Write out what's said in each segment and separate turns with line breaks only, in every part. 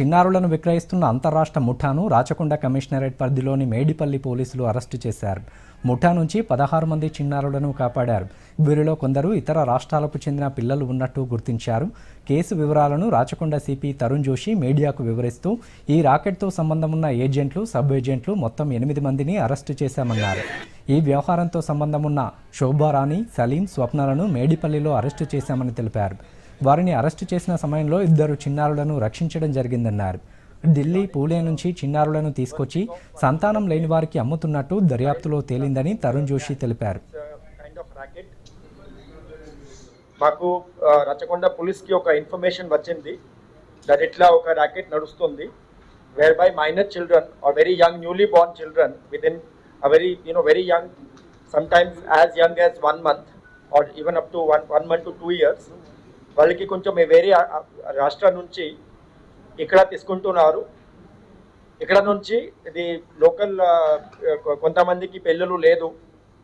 చిన్నారులను విక్రయిస్తున్న అంతరాష్ట్ర ముఠాను Rachakonda commissionerate పరిధిలోని మేడిపల్లి పోలీసులు arrest చేశారు. ముఠా నుంచి పదహారు మంది చిన్నారులను కాపాడారు. వీరిలో కొందరు ఇతర రాష్ట్రాలకు చెందిన పిల్లలు ఉన్నట్టు గుర్తించారు. కేసు వివరాలను రాచకొండ సిపి తరుణ్ జోషి మీడియాకు వివరిస్తూ ఈ రాకెట్తో సంబంధం ఉన్న ఏజెంట్లు సబ్ ఏజెంట్లు మొత్తం ఎనిమిది మందిని అరెస్టు చేశామన్నారు. ఈ వ్యవహారంతో సంబంధం ఉన్న శోభారాణి సలీం స్వప్నలను మేడిపల్లిలో అరెస్టు చేశామని తెలిపారు. వారిని అరెస్టు చేసిన సమయంలో ఇద్దరు చిన్నారులను రక్షించడం జరిగిందన్నారు. ఢిల్లీ పూణే నుంచి చిన్నారులను తీసుకొచ్చి సంతానం లేని వారికి అమ్ముతున్నట్టు దర్యాప్తులో తేలిందని తరుణ్ జోషి తెలిపారు.
కైండ్ ఆఫ్ ర్యాకెట్ మాకు ఆ, రచకొండ పోలీస్కి ఒక ఇన్ఫర్మేషన్ వచ్చింది. దట్ ఇట్లా ఒక ర్యాకెట్ నడుస్తుంది whereby minor children are very young newly born children with in a very you know very young sometimes as young as one month or even up to one one month to two years వాళ్ళకి కొంచెం వేరే రాష్ట్రం నుంచి ఇక్కడ తీసుకుంటున్నారు. ఇక్కడ నుంచి ఇది లోకల్ కొంతమందికి పెళ్ళలు లేదు.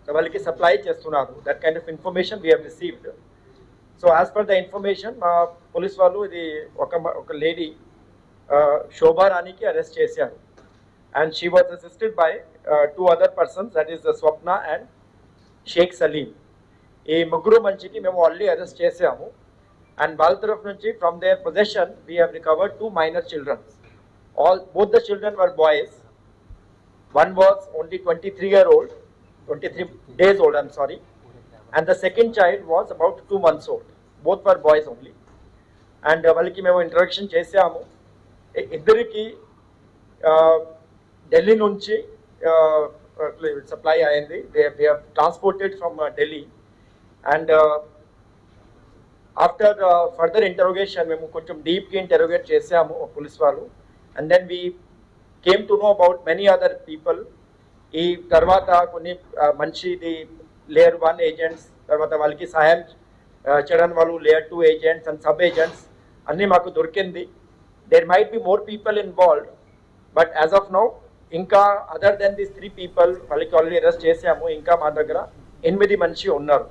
వాళ్ళకి సప్లై చేస్తున్నారు. That kind of information we have received so as per the information మా పోలీస్ వాళ్ళు ఇది ఒక ఒక లేడీ శోభారాణికి అరెస్ట్ చేశారు. And she was assisted by two other persons that is the Swapna and Sheikh Saleem ఈ ముగ్గురు మంచికి మేము ఆల్రెడీ అరెస్ట్ చేసాము అండ్ వాళ్ళ తరఫు నుంచి from their position we have recovered two minor children all both the children were boys one was only 23 year old 23 days old i'm sorry and the second child was about two months old both were boys only and uh, వాళ్ళకి మేము introduction చేసాము ఇ- ఇద్దరికి ఢిల్లీ నుంచి supply అయింది they transported from Delhi and after further interrogation మేము కొంచెం డీప్గా interrogate చేసాము పోలీస్ వాళ్ళు. And then we came to know about many other people ఈ తర్వాత కొన్ని మంచిది లేయర్ వన్ ఏజెంట్స్ తర్వాత వాళ్ళకి సహాయం చేయడం వాళ్ళు layer two agents and sub agents అన్నీ మాకు దొరికింది. There might be more people involved but as of now ఇంకా other than this three people వాళ్ళకి ఆల్రెడీ అరెస్ట్ చేసాము ఇంకా మా దగ్గర ఎనిమిది మనిషి ఉన్నారు.